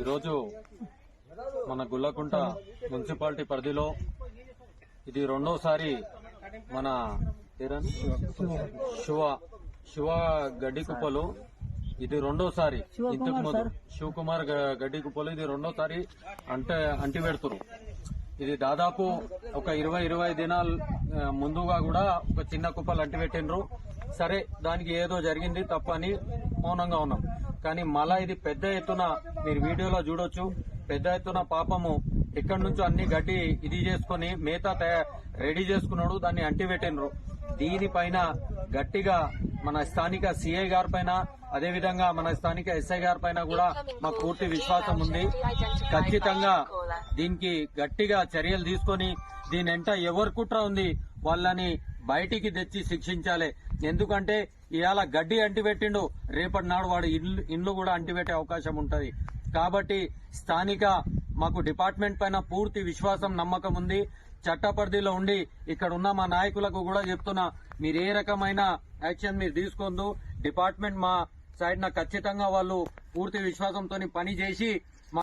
ఈరోజు మన గుల్లకుంట మున్సిపాలిటీ పరిధిలో ఇది రెండోసారి మన శివ. శివ గడ్డి కుప్పలు ఇది రెండోసారి. ఇంతకు ముందు శివకుమార్ గ- గడ్డి కుప్పలు ఇది రెండోసారి అంటే అంటి పెడుతురు ఇది దాదాపు ఒక ఇరవై ఇరవై దినాల ముందుగా కూడా ఒక చిన్న కుప్పలు అంటి పెట్టిండ్రు సరే దానికి ఏదో జరిగింది తప్పని మౌనంగా ఉన్నాం. కానీ మళ్ళా ఇది పెద్ద ఎత్తున మీరు వీడియోలో చూడొచ్చు. పెద్ద ఎత్తున పాపము ఎక్కడి నుంచో అన్ని గడ్డి ఇది చేసుకుని మేత రెడీ చేసుకున్నాడు దాన్ని అంటి పెట్టిండ్రు దీనిపైన గట్టిగా మన స్థానిక సిఐ గారి పైన అదేవిధంగా మన స్థానిక ఎస్ఐ గారి పైన కూడా మాకు పూర్తి విశ్వాసం ఉంది. ఖచ్చితంగా దీనికి గట్టిగా చర్యలు తీసుకొని దీని వెంట ఎవరు కుట్ర ఉంది వాళ్ళని బయటికి తెచ్చి శిక్షించాలి. ఎందుకంటే ఇవాళ గడ్డి అంటిపెట్టిండు రేపటి నాడు వాడు ఇల్లు ఇండ్లు కూడా అంటిపెట్టే అవకాశం ఉంటుంది. కాబట్టి స్థానిక మాకు డిపార్ట్మెంట్ పైన పూర్తి విశ్వాసం నమ్మకం ఉంది. చట్టపరిధిలో ఉండి ఇక్కడ ఉన్న మా నాయకులకు కూడా చెప్తున్నా మీరు ఏ రకమైన యాక్షన్ మీరు తీసుకోందు డిపార్ట్మెంట్ మా సైడ్న ఖచ్చితంగా వాళ్ళు పూర్తి విశ్వాసంతో పని చేసి